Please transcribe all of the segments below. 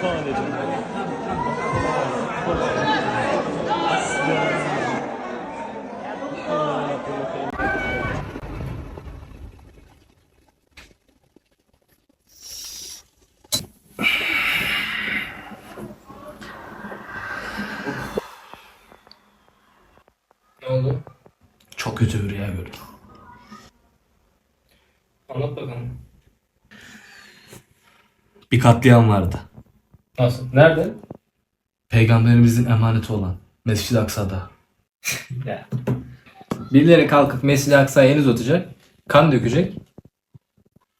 falan dedim. Ne oldu? Çok kötü bir rüya gördüm. Anlat bakalım. Bir katliam vardı. Nasıl? Nerede? Peygamberimizin emaneti olan Mescid-i Aksa'da. Ya. Birileri kalkıp Mescid-i Aksa'ya el uzatacak. Kan dökecek.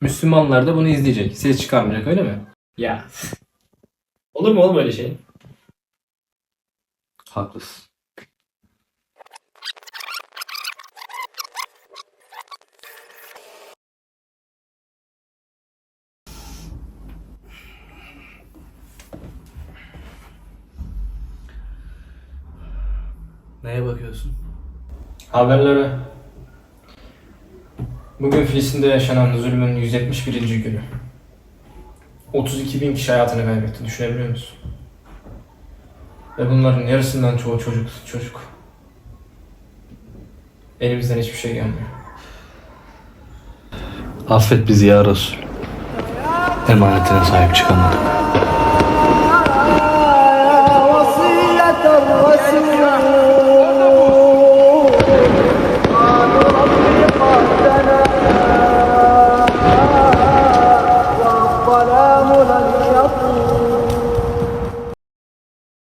Müslümanlar da bunu izleyecek. Ses çıkarmayacak öyle mi? Ya. Olur mu oğlum öyle şey? Haklısın. Neye bakıyorsun? Haberlere. Bugün Filistin'de yaşanan zulmün 171. günü. 32 bin kişi hayatını kaybetti. Düşünebiliyor musun? Ve bunların yarısından çoğu çocuk. Çocuk. Elimizden hiçbir şey gelmiyor. Affet bizi ya Resul. Emanetine sahip çıkamadık. يشربون